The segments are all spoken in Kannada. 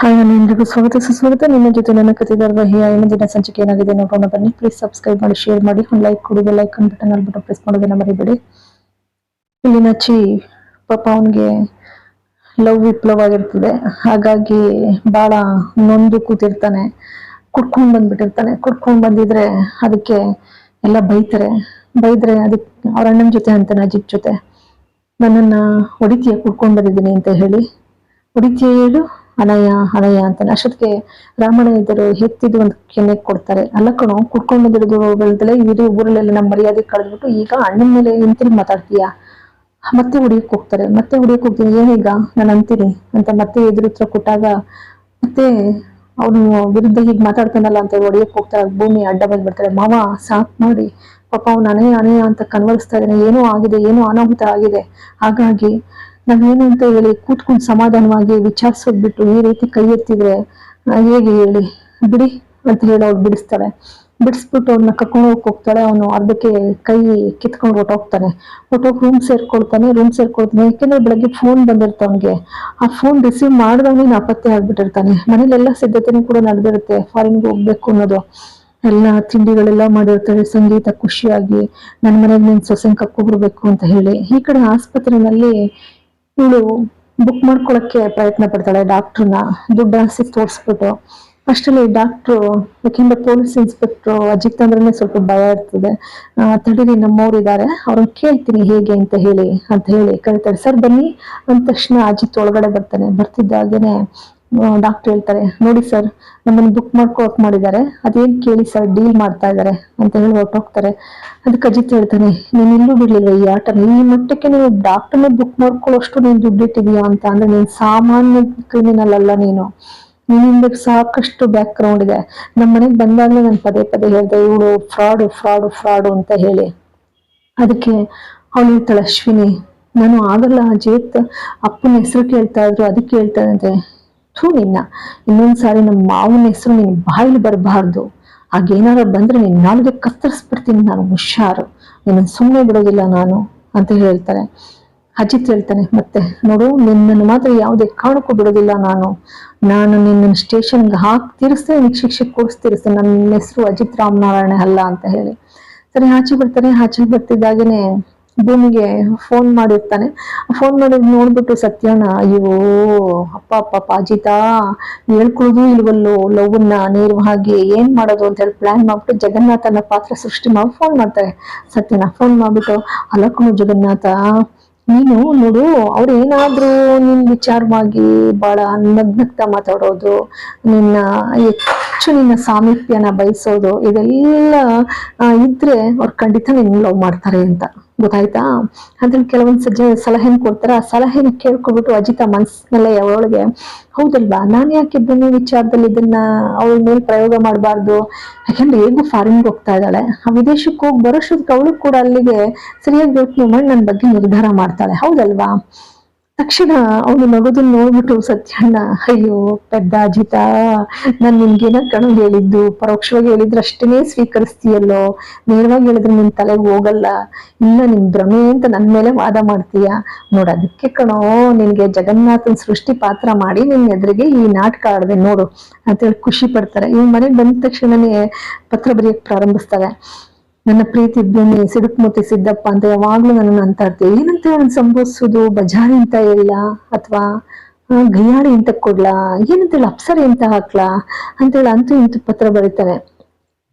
ಹಾಯ್ ಎಲ್ರಿಗೂ ಸ್ವಾಗತ, ಸುಸ್ವಾಗತ. ನಿಮ್ಮ ಜೊತೆ ನನ್ನ ಕತೆ ಧಾರಾವಾಹಿಯ ದಿನ ಸಂಚಿಕೆ ಏನಾಗಿದೆ ನೋಡೋಣ ಬನ್ನಿ. ಪ್ಲೀಸ್ ಸಬ್ಸ್ಕ್ರೈಬ್ ಮಾಡಿ ಶೇರ್ ಮಾಡಿ. ಒಂದು ಲೈಕ್ ಕೊಡಿ ಲೈಕ್ ಬಟನ್ ಅಲ್ಲಿ ಬಟನ್ ಪ್ರೆಸ್ ಮಾಡೋದನ್ನ ಮರಿಬೇಡಿ. ಇಲ್ಲಿ ನಚ್ಚಿ ಪಾಪ ಅವನಿಗೆ ಲವ್ ವಿಪ್ಲವ್ ಆಗಿರ್ತದೆ ಹಾಗಾಗಿ ಬಹಳ ನೊಂದು ಕೂತಿರ್ತಾನೆ. ಕುಡ್ಕೊಂಡ್ ಬಂದ್ಬಿಟ್ಟಿರ್ತಾನೆ. ಕುಡ್ಕೊಂಡ್ ಬಂದಿದ್ರೆ ಅದಕ್ಕೆ ಎಲ್ಲ ಬೈತಾರೆ. ಬೈದ್ರೆ ಅದಕ್ಕೆ ಅವ್ರ ಅಣ್ಣನ ಜೊತೆ ಅಂತಾನೆ ಅಜಿತ್ ಜೊತೆ ನನ್ನನ್ನ ಹೊಡಿತೀಯ ಕುಡ್ಕೊಂಡ್ ಬಂದಿದ್ದೀನಿ ಅಂತ ಹೇಳಿ. ಹೊಡಿತೀಯ ಹೇಳು? ಅನಯ್ಯ ಅನಯ ಅಂತಾನೆ ಅಷ್ಟೊತ್ತಿಗೆ ರಾಮಣ್ಣ ಇದ್ದರು, ಹೆತ್ತಿದ್ದು ಒಂದು ಕೆನೆ ಕೊಡ್ತಾರೆ. ಅಲ್ಲ ಕಣೋ ಬಂದಿರೋದು ಬೆಳೆದಲೆ ಇಡೀ ಊರಲ್ಲೆಲ್ಲ ನಮ್ಮ ಮರ್ಯಾದೆ ಕಳೆದ್ಬಿಟ್ಟು ಈಗ ಅಣ್ಣನ ಮೇಲೆ ಹಿಂತಿರುಗಿ ಮಾತಾಡ್ತೀಯ? ಮತ್ತೆ ಹೊಡಿಯಕ್ ಹೋಗ್ತಾರೆ. ಮತ್ತೆ ಹೊಡಿಯಕ್ ಹೋಗ್ತೀನಿ. ಏನೀಗ ನಾನು ಅಂತೀನಿ ಅಂತ ಮತ್ತೆ ಎದುರು ಉತ್ತರ ಕೊಟ್ಟಾಗ ಮತ್ತೆ ಅವನು ವಿರುದ್ಧ ಹೀಗೆ ಮಾತಾಡ್ತಾನಲ್ಲ ಅಂತ ಹೊಡಿಯಕ್ ಹೋಗ್ತಾರೆ. ಭೂಮಿ ಅಡ್ಡ ಬಂದ್ಬಿಡ್ತಾರೆ. ಮಾವ, ಸಾಕ್ ಮಾಡಿ. ಪಾಪ ಅವನ ಅನೇ ಅನೇ ಅಂತ ಕನ್ವರ್ಸ್ತಾ ಇದ್ದಾನೆ. ಏನೋ ಆಗಿದೆ, ಏನೋ ಅನಾಹುತ ಆಗಿದೆ. ಹಾಗಾಗಿ ನಾವೇನು ಅಂತ ಹೇಳಿ ಕೂತ್ಕೊಂಡು ಸಮಾಧಾನವಾಗಿ ವಿಚಾರಿಸೋದ್ ಬಿಟ್ಟು ಈ ರೀತಿ ಕೈ ಎತ್ತಿದ್ರೆ ಹೇಗೆ ಹೇಳಿ? ಬಿಡಿ ಅಂತ ಹೇಳಿ ಅವ್ರು ಬಿಡಿಸ್ತಾರೆ. ಬಿಡಿಸ್ಬಿಟ್ಟು ಅವ್ರನ್ನ ಕರ್ಕೊಂಡು ಹೋಗಿ ಹೋಗ್ತಾಳೆ, ಅವನು ಅರ್ಧಕ್ಕೆ ಕೈ ಕಿತ್ಕೊಂಡು ಹೊಟ್ಟೋಗ್ತಾನೆ ಹೊಟ್ಟೋಗಿ ರೂಮ್ ಸೇರ್ಕೊಳ್ತಾನೆ ರೂಮ್ ಸೇರ್ಕೊಳ್ತಾನೆ. ಯಾಕೆಂದ್ರೆ ಬೆಳಗ್ಗೆ ಫೋನ್ ಬಂದಿರುತ್ತೆ ಅವನಿಗೆ. ಆ ಫೋನ್ ರಿಸೀವ್ ಮಾಡಿದವನೇ ನಾಪತ್ತೆ ಆಗ್ಬಿಟ್ಟಿರ್ತಾನೆ. ಮನೇಲೆಲ್ಲ ಸಿದ್ಧತೆನೂ ಕೂಡ ನಡೆದಿರುತ್ತೆ ಫಾರಿನ್ಗೆ ಹೋಗ್ಬೇಕು ಅನ್ನೋದು. ಎಲ್ಲ ತಿಂಡಿಗಳೆಲ್ಲ ಮಾಡಿರ್ತಾರೆ, ಸಂಗೀತ ಖುಷಿಯಾಗಿ ನನ್ನ ಮನೆಗೆ ನೀನು ಸೊಸೆನ್ ಕರ್ಕೊಬರ್ಬೇಕು ಅಂತ ಹೇಳಿ. ಈ ಕಡೆ ಆಸ್ಪತ್ರೆನಲ್ಲಿ ಇವಳು ಬುಕ್ ಮಾಡ್ಕೊಳಕ್ಕೆ ಪ್ರಯತ್ನ ಪಡ್ತಾಳೆ ಡಾಕ್ಟರ್ನ ದುಡ್ಡು ತೋರಿಸ್ಬಿಟ್ಟು. ಅಷ್ಟರಲ್ಲಿ ಡಾಕ್ಟ್ರು ಯಾಕೆಂದ್ರೆ ಪೊಲೀಸ್ ಇನ್ಸ್ಪೆಕ್ಟ್ರು ಅಜಿತ್ ಅಂದ್ರೆ ಸ್ವಲ್ಪ ಭಯ ಇರ್ತದೆ. ತಡೀರಿ ನಮ್ಮವ್ರು ಇದ್ದಾರೆ ಅವ್ರನ್ನ ಕೇಳ್ತೀನಿ ಹೇಗೆ ಅಂತ ಹೇಳಿ ಅಂತ ಹೇಳಿ ಕರಿತಾರೆ. ಸರ್ ಬನ್ನಿ. ಅಂದ ತಕ್ಷಣ ಅಜಿತ್ ಒಳಗಡೆ ಬರ್ತಾನೆ. ಬರ್ತಿದ್ದಾಗೇನೆ ಡಾಕ್ಟರ್ ಹೇಳ್ತಾರೆ, ನೋಡಿ ಸರ್ ನಮ್ಮನ್ನು ಬುಕ್ ಮಾಡ್ಕೊಳಕ್ ಮಾಡಿದ್ದಾರೆ. ಅದೇನ್ ಕೇಳಿ ಸರ್ ಡೀಲ್ ಮಾಡ್ತಾ ಇದ್ದಾರೆ, ಅಂತ ಹೇಳಿ ಹೊರಟೋಗ್ತಾರೆ ಅದಕ್ಕೆ ಅಜಿತ್ ಹೇಳ್ತಾನೆ, ನೀನ್ ಇಲ್ಲೂ ಬಿಡ್ಲಿಲ್ಲ ಈ ಆಟನ ಈ ಮಟ್ಟಕ್ಕೆ ನೀವು ಡಾಕ್ಟರ್ನ ಬುಕ್ ಮಾಡ್ಕೊಳ್ಳೋಷ್ಟು ನೀನ್ ದುಡ್ಡಿಟ್ಟಿದೀಯಾ ಅಂತ ಅಂದ್ರೆ ನೀನ್ ಸಾಮಾನ್ಯ ಕ್ರಿಮಿನಲ್ ಅಲ್ಲ ನೀನು. ನಿನ್ನಿಂದ ಸಾಕಷ್ಟು ಬ್ಯಾಕ್ ಗ್ರೌಂಡ್ ಇದೆ. ನಮ್ಮ ಮನೆಗೆ ಬಂದಾಗ್ಲೇ ನಾನು ಪದೇ ಪದೇ ಹೇಳ್ದೆ, ಇವಳು ಫ್ರಾಡು ಫ್ರಾಡು ಫ್ರಾಡು ಅಂತ ಹೇಳಿ. ಅದಕ್ಕೆ ಅವಳು ಹೇಳ್ತಾಳೆ, ಅಶ್ವಿನಿ, ನಾನು ಆಗಲ್ಲ ಅಜಿತ್. ಅಪ್ಪನ ಹೆಸರು ಕೇಳ್ತಾ ಇದ್ರು, ಅದಕ್ಕೆ ಹೇಳ್ತಾ ಇದ್ದೆ ಥೂ ನಿನ್ನ ಇನ್ನೊಂದ್ಸಾರಿ ನಮ್ಮ ಮಾವನ ಹೆಸರು ನಿನ್ ಬಾಯಿಲಿ ಬರಬಾರ್ದು. ಹಾಗೇನಾದ್ರು ಬಂದ್ರೆ ನಿನ್ ನಾಲ್ಗೆ ಕತ್ತರಿಸ್ಬಿಡ್ತೀನಿ, ನಾನು ಹುಷಾರು. ನಿನ್ನ ಸುಮ್ಮನೆ ಬಿಡೋದಿಲ್ಲ ನಾನು, ಅಂತ ಹೇಳ್ತಾರೆ. ಅಜಿತ್ ಹೇಳ್ತಾನೆ, ಮತ್ತೆ ನೋಡು, ನಿನ್ನನ್ನು ಮಾತ್ರ ಯಾವುದೇ ಕಾರಣಕ್ಕೂ ಬಿಡೋದಿಲ್ಲ ನಾನು. ನಾನು ನಿನ್ನ ಸ್ಟೇಷನ್ಗೆ ಹಾಕಿ ತೀರಿಸ್ತೇನೆ ನಿನಗೆ ಶಿಕ್ಷೆ ಕೊಡಿಸ್ತೀರಿಸ್ತೇನೆ. ನನ್ನ ಹೆಸರು ಅಜಿತ್ ರಾಮನಾರಾಯಣ ಅಲ್ಲ, ಅಂತ ಹೇಳಿ. ಸರಿ, ಆಚೆ ಬರ್ತಾನೆ ಆಚೆ ಬರ್ತಿದ್ದಾಗೇನೆ ಭೂಮಿಗೆ ಫೋನ್ ಮಾಡಿರ್ತಾನೆ. ಫೋನ್ ಮಾಡಿದ್ ನೋಡ್ಬಿಟ್ಟು ಸತ್ಯಣ್ಣ, ಅಯ್ಯೋ, ಅಪ್ಪ ಅಪ್ಪ ಪಾಜಿತಾ ಹೇಳ್ಕೊಳ್ಳೋದು ಇಲ್ವಲ್ಲೋ ಲವ್ನ ನೇರವಾಗಿ ಏನ್ ಮಾಡೋದು ಅಂತ ಹೇಳಿ ಪ್ಲಾನ್ ಮಾಡ್ಬಿಟ್ಟು ಜಗನ್ನಾಥನ ಪಾತ್ರ ಸೃಷ್ಟಿ ಮಾಡಿ ಫೋನ್ ಮಾಡ್ತಾರೆ. ಸತ್ಯನ ಫೋನ್ ಮಾಡ್ಬಿಟ್ಟು ಅಲಕ್ಕನು ಜಗನ್ನಾಥ, ನೀನು ನೋಡು, ಅವ್ರು ಏನಾದ್ರೂ ನಿನ್ ವಿಚಾರವಾಗಿ ಬಹಳ ನಗ್ನಗ್ತಾ ಮಾತಾಡೋದು, ನಿನ್ನ ಹೆಚ್ಚು ನಿನ್ನ ಸಾಮೀಪ್ಯನ ಬಯಸೋದು, ಇದೆಲ್ಲ ಇದ್ರೆ ಅವ್ರು ಖಂಡಿತ ನಿನ್ನ ಲವ್ ಮಾಡ್ತಾರೆ ಅಂತ. ಗೊತ್ತಾಯ್ತಾ? ಅದ್ರಲ್ಲಿ ಕೆಲವೊಂದು ಸಜ್ಜ ಸಲಹೆನ ಕೊಡ್ತಾರೆ. ಆ ಸಲಹೆನ ಕೇಳ್ಕೊಬಿಟ್ಟು ಅಜಿತ ಮನ್ಸಿನಲ್ಲೇ ಅವಳಿಗೆ, ಹೌದಲ್ವಾ? ನಾನು ಯಾಕೆ ವಿಚಾರದಲ್ಲಿ ಇದನ್ನ ಅವಳ ಮೇಲೆ ಪ್ರಯೋಗ ಮಾಡಬಾರ್ದು? ಯಾಕಂದ್ರೆ ಹೇಗೂ ಫಾರಿನ್ಗೆ ಹೋಗ್ತಾ ಇದ್ದಾಳೆ. ಆ ವಿದೇಶಕ್ಕೆ ಹೋಗಿ ಬರೋಷ್ಟೊತ್ತಿಗೆ ಅವಳು ಕೂಡ ಅಲ್ಲಿಗೆ ಸರಿಯಾಗಿ ಯೋಚನೆ ಮಾಡಿ ನನ್ನ ಬಗ್ಗೆ ನಿರ್ಧಾರ ಮಾಡ್ತಾಳೆ. ಹೌದಲ್ವಾ? ತಕ್ಷಣ ಅವನು ನಗೋದನ್ನ ನೋಡ್ಬಿಟ್ಟು, ಸತ್ಯಣ್ಣ, ಅಯ್ಯೋ ಪೆದ್ದ ಅಜಿತ ನಾನು ನಿನ್ಗೇನ ಕಣು ಹೇಳಿದ್ದು, ಪರೋಕ್ಷವಾಗಿ ಹೇಳಿದ್ರೆ ಅಷ್ಟೇನೆ ಸ್ವೀಕರಿಸ್ತೀಯಲ್ಲೋ, ನೇರವಾಗಿ ಹೇಳಿದ್ರೆ ನಿನ್ ತಲೆಗೆ ಹೋಗಲ್ಲ, ಇಲ್ಲ ನಿನ್ ಭ್ರಮೆ ಅಂತ ನನ್ ಮೇಲೆ ವಾದ ಮಾಡ್ತೀಯ? ನೋಡ ಅದಕ್ಕೆ ಕಣೋ, ನಿನ್ಗೆ ಜಗನ್ನಾಥನ್ ಸೃಷ್ಟಿ ಪಾತ್ರ ಮಾಡಿ ನಿನ್ ಎದುರಿಗೆ ಈ ನಾಟಕ ಆಡದೆ ನೋಡು. ಅಂತೇಳಿ ಖುಷಿ ಪಡ್ತಾರೆ. ಇವ್ ಮನೆಗೆ ಬಂದ ತಕ್ಷಣನೇ ಪತ್ರ ಬರೆಯಕ್ ಪ್ರಾರಂಭಿಸ್ತಾರೆ. ನನ್ನ ಪ್ರೀತಿ ಭೂಮಿ ಸಿಡುಕ್ಮುತ್ತಿ ಸಿದ್ದಪ್ಪ ಅಂತ ಯಾವಾಗ್ಲೂ ನನ್ನನ್ನು ಅಂತ ಇರ್ತೀವಿ. ಏನಂತ ಅವನ್ ಸಂಬೋಧಿಸೋದು ಬಜಾರಿ ಅಂತ ಇಲ್ಲ ಅಥವಾ ಗಯ್ಯಾಳಿ ಅಂತ ಕೊಡ್ಲಾ? ಏನಂತೇಳಿ ಅಪ್ಸರಿ ಅಂತ ಹಾಕ್ಲಾ? ಅಂತೇಳಿ ಅಂತೂ ಇಂತೂ ಪತ್ರ ಬರೀತಾರೆ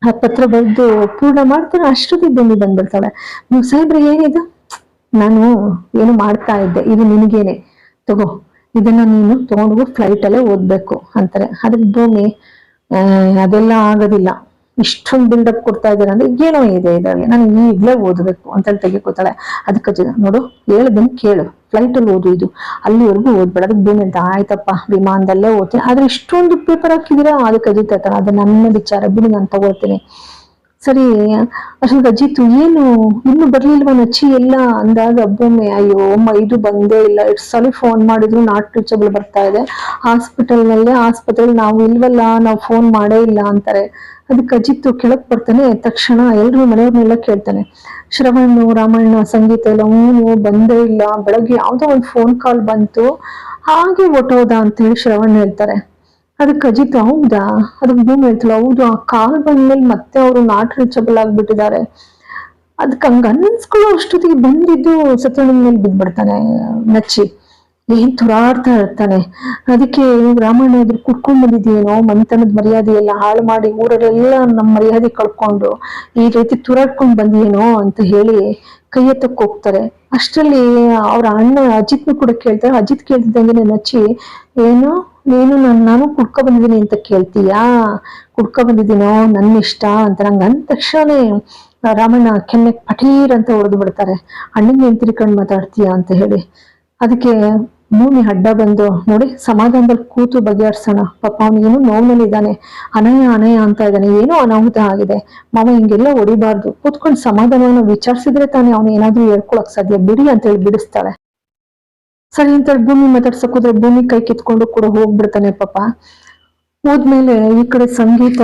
ಆ ಪತ್ರ ಬರೆದು ಪೂರ್ಣ ಮಾಡ್ತಾರೆ ಅಷ್ಟೊತ್ತಿಗೆ ಭೂಮಿ ಬಂದ್ಬಿಡ್ತಾಳೆ. ನೀವು ಸಾಹೇಬ್ರೆ, ಏನಿದು? ನಾನು ಏನು ಮಾಡ್ತಾ ಇದ್ದೆ. ಇದು ನಿನಗೇನೆ. ತಗೋ, ಇದನ್ನ ನೀನು ತಗೊಂಡು ಫ್ಲೈಟ್ ಅಲ್ಲೇ ಓದ್ಬೇಕು ಅಂತಾರೆ. ಅದ್ರ ಭೂಮಿ ಅದೆಲ್ಲ ಆಗೋದಿಲ್ಲ. ಇಷ್ಟೊಂದು ಬಿಲ್ಡಪ್ ಕೊಡ್ತಾ ಇದ್ದಾರೆ ಅಂದ್ರೆ ಏನೋ ಇದೆ ಇದ್ರಲ್ಲಿ. ನಾನು ಈಗಲೇ ಓದಬೇಕು ಅಂತ ಹೇಳಿ ತೆಗೆಕೋತಾಳೆ ಅದಕ್ಕೆ ನೋಡು ಹೇಳ್ದನ್ ಕೇಳು. ಫ್ಲೈಟ್ ಅಲ್ಲಿ ಓದು ಇದು. ಅಲ್ಲಿವರೆಗೂ ಓದ್ಬೇಡ. ಅದಕ್ಕೆ ಬೇನೆ ಅಂತ ಆಯ್ತಪ್ಪ, ವಿಮಾನದಲ್ಲೇ ಓದ್ತೀನಿ. ಆದ್ರೆ ಇಷ್ಟೊಂದು ಪೇಪರ್ ಹಾಕಿದೀರಾ ಅದಕ್ಕೆ ಅಜಿತ್ ಅದನ್ನ ನನ್ನ ವಿಚಾರ. ಬಿಡಿ, ನಾನು ತಗೊಳ್ತೀನಿ. ಸರಿ ಅಷ್ಟೊಂದು ಅಜಿತ್ ಏನು? ಇನ್ನು ಬರ್ಲಿಲ್ವಾ ನಚ್ಚಿ? ಎಲ್ಲ ಅಂದಾಗ ಒಬ್ಬೊಮ್ಮೆ, ಅಯ್ಯೋ ಅಮ್ಮ ಇದು ಬಂದೇ ಇಲ್ಲ. ಎಷ್ಟು ಸಲ ಫೋನ್ ಮಾಡಿದ್ರು, ನಾಟ್ ರೀಚಬಲ್ ಬರ್ತಾ ಇದೆ. ಹಾಸ್ಪಿಟಲ್ ನಲ್ಲೇ ಆಸ್ಪತ್ರೆಯಲ್ಲಿ ನಾವು ಇಲ್ವಲ್ಲ, ನಾವು ಫೋನ್ ಮಾಡೇ ಇಲ್ಲ ಅಂತಾರೆ. ಅದಕ್ಕೆ ಅಜಿತ್ತು ಕೆಳಕ್ ಬರ್ತಾನೆ, ತಕ್ಷಣ ಎಲ್ರು ಮನೆಯವ್ರನ್ನೆಲ್ಲ ಕೇಳ್ತಾನೆ. ಶ್ರವಣ್ಣು ರಾಮಾಯಣ ಸಂಗೀತ ಎಲ್ಲ ಹೂನು ಬಂದೇ ಇಲ್ಲ. ಬೆಳಗ್ಗೆ ಯಾವುದೋ ಒಂದು ಫೋನ್ ಕಾಲ್ ಬಂತು. ಹಾಗೆ ಅಂತ ಹೇಳಿ ಶ್ರವಣ್ ಹೇಳ್ತಾರೆ. ಅದಕ್ಕೆ ಅಜಿತ್ ಹೌದಾ? ಅದಕ್ಕೆ ಭೂಮಿ ಹೇಳ್ತಿಲ್ಲ. ಹೌದು, ಆ ಕಾಲ್ ಬಂದ್ಮೇಲೆ ಮತ್ತೆ ಅವರು ನಾಟ್ ರೀಚಬಲ್ ಆಗ್ಬಿಟ್ಟಿದ್ದಾರೆ. ಅದಕ್ಕೆ ಹಂಗ ಅನ್ನಿಸ್ಕೊಳ್ಳೋ ಅಷ್ಟೊತ್ತಿಗೆ ಬಂದಿದ್ದು ಸತ್ಯಣ್ಣನ ಮೇಲೆ ಬಿದ್ದ್ಬಿಡ್ತಾನೆ ನಚ್ಚಿ. ಏನ್ ತುರಾಡ್ತಾ ಇರ್ತಾನೆ. ಅದಕ್ಕೆ ರಾಮಣ್ಣ ಇದ್ರ ಕುಟ್ಕೊಂಡ್ ಬಂದಿದ್ಯೇನೋ, ಮನೆತನದ ಮರ್ಯಾದೆ ಎಲ್ಲ ಹಾಳು ಮಾಡಿ ಊರಲ್ಲೆಲ್ಲ ನಮ್ಮ ಮರ್ಯಾದೆ ಕಳ್ಕೊಂಡು ಈ ರೀತಿ ತುರಾಡ್ಕೊಂಡ್ ಬಂದಿಯೇನೋ ಅಂತ ಹೇಳಿ ಕೈ ಎತ್ತಕ್ ಹೋಗ್ತಾರೆ. ಅಷ್ಟರಲ್ಲಿ ಅವ್ರ ಅಣ್ಣ ಅಜಿತ್ನು ಕೂಡ ಕೇಳ್ತಾರೆ. ಅಜಿತ್ ಕೇಳ್ತಿದ್ದಂಗೆ ನಚ್ಚಿ, ಏನು ನೀನು ನಾನು ನಾನು ಕುಡ್ಕೊ ಬಂದಿದ್ದೀನಿ ಅಂತ ಕೇಳ್ತೀಯಾ? ಕುಡ್ಕೊ ಬಂದಿದ್ದೀನೋ? ನನ್ನ ಇಷ್ಟ ಅಂತ ನಂಗೆ ಅಂದ ತಕ್ಷಣನೇ ರಾಮಣ್ಣ ಕೆನ್ನೆ ಪಟೀರ್ ಅಂತ ಹೊಡೆದು ಬಿಡ್ತಾರೆ. ಅಣ್ಣಂಗೆ ಏನ್ ತಿರ್ಕೊಂಡು ಮಾತಾಡ್ತೀಯಾ? ಅಂತ ಹೇಳಿ. ಅದಕ್ಕೆ ಭೂಮಿ ಅಡ್ಡ ಬಂದು, ನೋಡಿ, ಸಮಾಧಾನದಲ್ಲಿ ಕೂತು ಬಗೆಹರಿಸೋಣ. ಪಾಪ ಅವನಿಗೇನು ನೋವಿನಲ್ಲಿದ್ದಾನೆ. ಅನಯ ಅನಯ ಅಂತ ಇದ್ದಾನೆ. ಏನೋ ಅನಾಹುತ ಆಗಿದೆ. ಮಾವ ಹಿಂಗೆಲ್ಲ ಹೊಡಿಬಾರ್ದು. ಕೂತ್ಕೊಂಡು ಸಮಾಧಾನವನ್ನು ವಿಚಾರಿಸಿದ್ರೆ ತಾನೇ ಅವನು ಏನಾದ್ರೂ ಹೇಳ್ಕೊಳಕ್ ಸಾಧ್ಯ. ಬಿಡಿ ಅಂತ ಹೇಳಿ ಬಿಡಿಸ್ತಾಳೆ. ಸರಿ ಅಂತ ಭೂಮಿ ಮಾತಾಡ್ಸಕ್ ಹೋದ್ರೆ ಭೂಮಿ ಕೈ ಕಿತ್ಕೊಂಡು ಕೂಡ ಹೋಗ್ಬಿಡ್ತಾನೆ ಪಾಪ. ಹೋದ್ಮೇಲೆ ಈ ಕಡೆ ಸಂಗೀತ,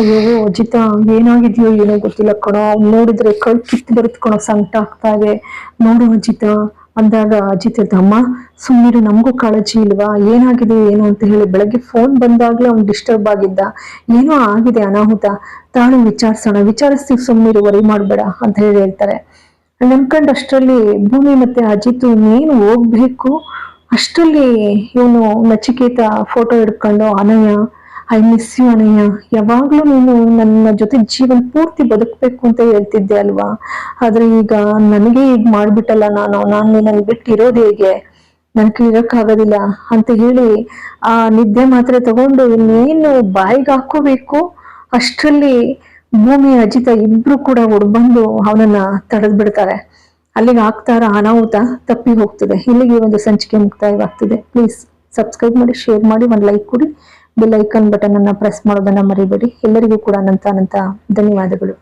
ಅಯ್ಯೋ, ಅಜಿತ, ಏನಾಗಿದ್ಯೋ ಏನೋ ಗೊತ್ತಿಲ್ಲ ಕಣೋ ನೋಡಿದ್ರೆ ಕಳ್ ಕಿತ್ತು ಬರುತ್ತೆ ಸಂಕಟ ಆಗ್ತಾ ಇದೆ. ನೋಡು ಅಜಿತ, ಅಂದಾಗ ಅಜಿತ್ ಅಮ್ಮ ಸುಮ್ಮನೆ ನಮಗೂ ಕಾಳಜಿ ಇಲ್ವಾ? ಏನಾಗಿದೆ, ಏನು ಅಂತ ಹೇಳಿ ಬೆಳಗ್ಗೆ ಫೋನ್ ಬಂದಾಗ್ಲೇ ಅವ್ನು ಡಿಸ್ಟರ್ಬ್ ಆಗಿದ್ದ. ಏನೋ ಆಗಿದೆ ಅನಾಹುತ. ತಾಳು ವಿಚಾರಿಸೋಣ, ವಿಚಾರಿಸ್ತೀವಿ ಸುಮ್ಮನೆ ವರಿ ಮಾಡಬೇಡ ಅಂತ ಹೇಳಿ ಹೇಳ್ತಾರೆ. ಅನ್ಕಂಡ್ ಅಷ್ಟರಲ್ಲಿ ಭೂಮಿ ಮತ್ತೆ ಅಜಿತು ನೀನು ಹೋಗ್ಬೇಕು? ಅಷ್ಟರಲ್ಲಿ ಇವನು ನಚಿಕೇತ ಫೋಟೋ ಹಿಡ್ಕೊಂಡು, Anayya I miss you Anayya, ಯಾವಾಗ್ಲೂ ನೀನು ನನ್ನ ಜೊತೆ ಜೀವನ ಪೂರ್ತಿ ಬದುಕಬೇಕು ಅಂತ ಹೇಳ್ತಿದ್ದೆ ಅಲ್ವಾ? ಆದ್ರೆ ಈಗ ನನಗೆ ಈಗ ಮಾಡ್ಬಿಟ್ಟಲ್ಲ ನಾನು ನಾನು ನಿನ್ನನ್ನು ಬಿಟ್ಟು ಇರೋದು ಹೇಗೆ? ನನಗೆ ಇರೋಕ್ಕಾಗೋದಿಲ್ಲ. ಅಂತ ಹೇಳಿ ಆ ನಿದ್ದೆ ಮಾತ್ರೆ ತಗೊಂಡು ಇನ್ನೇನು ಬಾಯಿಗೆ ಹಾಕೋಬೇಕು ಅಷ್ಟರಲ್ಲಿ ಭೂಮಿ ಅಜಿತ ಇಬ್ರು ಕೂಡ ಹೊಡ್ಬಂದು ಅವನನ್ನ ತಡೆದ್ ಬಿಡ್ತಾರೆ. ಅಲ್ಲಿಗೆ ಆಗ್ತಾರ ಅನಾಹುತ ತಪ್ಪಿ ಹೋಗ್ತದೆ. ಇಲ್ಲಿಗೆ ಒಂದು ಸಂಚಿಕೆ ಮುಕ್ತಾಯವಾಗ್ತದೆ. ಪ್ಲೀಸ್ ಸಬ್ಸ್ಕ್ರೈಬ್ ಮಾಡಿ ಶೇರ್ ಮಾಡಿ, ಒಂದು ಲೈಕ್ ಕೊಡಿ. ಬೆಲ್ ಐಕನ್ ಬಟನ್ ಅನ್ನ ಪ್ರೆಸ್ ಮಾಡೋದನ್ನ ಮರಿಬೇಡಿ. ಎಲ್ಲರಿಗೂ ಕೂಡ ಅನಂತ ಅನಂತ ಧನ್ಯವಾದಗಳು.